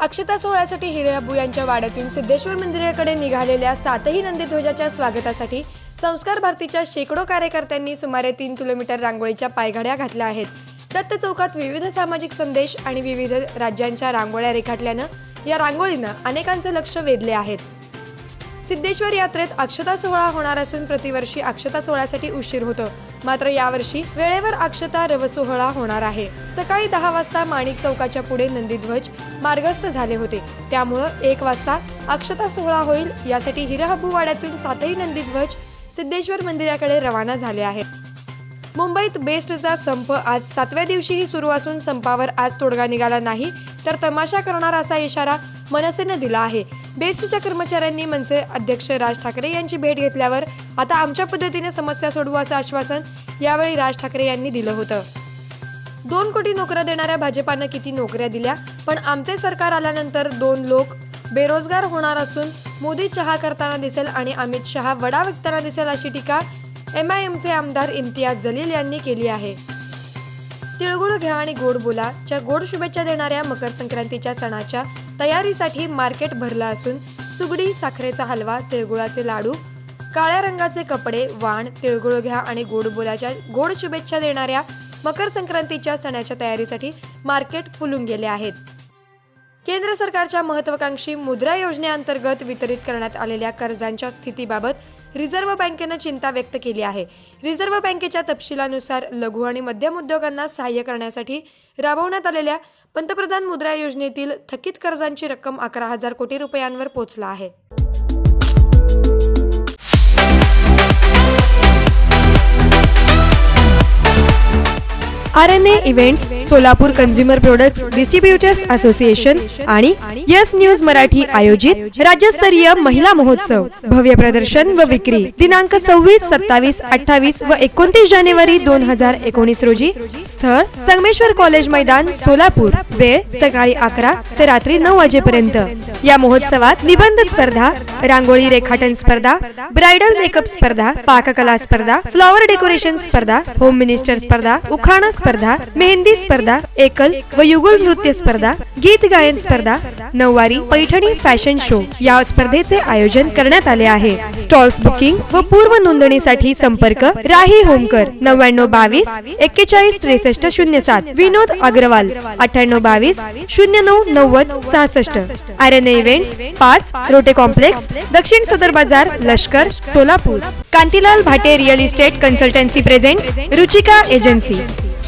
अक्षता सोहळ्यासाठी हिरेअबू यांच्या वाड्यातून सिद्धेश्वर मंदिराकडे निघालेल्या सातही नंदीध्वजाच्या स्वागतासाठी संस्कार भारतीच्या शेकडो कार्यकर्त्यांनी सुमारे तीन किलोमीटर रांगोळीच्या पायघड्या घातल्या आहेत. दत्त चौकात विविध सामाजिक संदेश आणि विविध राज्यांच्या रांगोळ्या रेखाटल्यानं या रांगोळीनं अनेकांचं लक्ष वेधले आहेत. सिद्धेश्वर यात्रेत अक्षता सोहळा होणार असून प्रतिवर्षी अक्षता सोहळ्यासाठी उशीर होतो. मात्र यावर्षी वेळेवर अक्षता रव सोहळा होणार आहे. सकाळी दहा वाजता माणिक चौकाच्या पुढे नंदीध्वज मार्गस्थ झाले होते. त्यामुळं एक वाजता अक्षता सोहळा होईल. यासाठी हिरहब्बू वाड्यातून सातही नंदीध्वज सिद्धेश्वर मंदिराकडे रवाना झाले आहेत. मुंबईत बेस्टचा संप आज सातव्या दिवशीही सुरू असून संपावर आज तोडगा निघाला नाही तर तमाशा करणार असा इशारा मनसेनं दिला आहे. बेस्टच्या कर्मचाऱ्यांनी मनसे अध्यक्ष राज ठाकरे यांची भेट घेतल्यावर आता आमच्या पद्धतीने समस्या सोडवू असं आश्वासन यावेळी राज ठाकरे यांनी दिलं होतं. दोन कोटी नोकऱ्या देणाऱ्या भाजपानं किती नोकऱ्या दिल्या? पण आमचे सरकार आल्यानंतर दोन लोक बेरोजगार होणार असून मोदी चहा करताना दिसेल आणि अमित शहा वडा विकताना दिसेल अशी टीका एम आय एमचे आमदार इम्तियाज जलील यांनी केली आहे. तिळगुळ घ्या आणि गोड बोला. च्या गोड शुभेच्छा देणाऱ्या मकर संक्रांतीच्या सणाच्या तयारीसाठी मार्केट भरलं असून सुगडी साखरेचा हलवा तिळगुळाचे लाडू काळ्या रंगाचे कपडे वाण तिळगुळ घ्या आणि गोड बोलाच्या गोड शुभेच्छा देणाऱ्या मकर संक्रांतीच्या सणाच्या तयारीसाठी मार्केट फुलून गेले आहेत. केंद्र सरकारच्या महत्वाकांक्षी मुद्रा योजनेअंतर्गत वितरित करण्यात आलेल्या कर्जांच्या स्थितीबाबत रिझर्व्ह बँकेनं चिंता व्यक्त केली आहे. रिझर्व्ह बँकेच्या तपशिलानुसार लघु आणि मध्यम उद्योगांना सहाय्य करण्यासाठी राबवण्यात आलेल्या पंतप्रधान मुद्रा योजनेतील थकीत कर्जांची रक्कम अकरा हजार कोटी रुपयांवर पोहोचला आहे. R N A events Solapur consumer products distributors association आणि यस न्यूज मराठी आयोजित राज्यस्तरीय महिला महोत्सव. भव्य प्रदर्शन व विक्री. दिनांक सव्वीस सत्तावीस अठ्ठावीस व एकोणतीस जानेवारी दोन हजार एकोणीस रोजी स्थळ संगमेश्वर कॉलेज मैदान सोलापूर. वेळ सकाळी अकरा ते रात्री नऊ वाजेपर्यंत. या महोत्सवात निबंध स्पर्धा रांगोळी रेखाटन स्पर्धा ब्रायडल मेकअप स्पर्धा पाककला स्पर्धा फ्लॉवर डेकोरेशन स्पर्धा होम मिनिस्टर स्पर्धा उखाणा स्पर्धा स्पर्धा मेहंदी स्पर्धा एकल व युगल नृत्य स्पर्धा गीत गायन स्पर्धा नऊवारी पैठणी फॅशन शो या स्पर्धेचे आयोजन करण्यात आले आहे. स्टॉल्स बुकिंग व पूर्व नोंदणीसाठी संपर्क राही होमकर नव्याण्णव बावीस एक्केचाळीस त्रेसष्ट शून्य सात. विनोद अग्रवाल अठ्ठ्याण्णव बावीस शून्य नऊ नव्वद सहासष्ट. आर एन इव्हेंट्स पाच रोटे कॉम्प्लेक्स दक्षिण सदर बाजार Lashkar Solapur. Kantilal Bhate real estate consultancy presents Ruchika agency.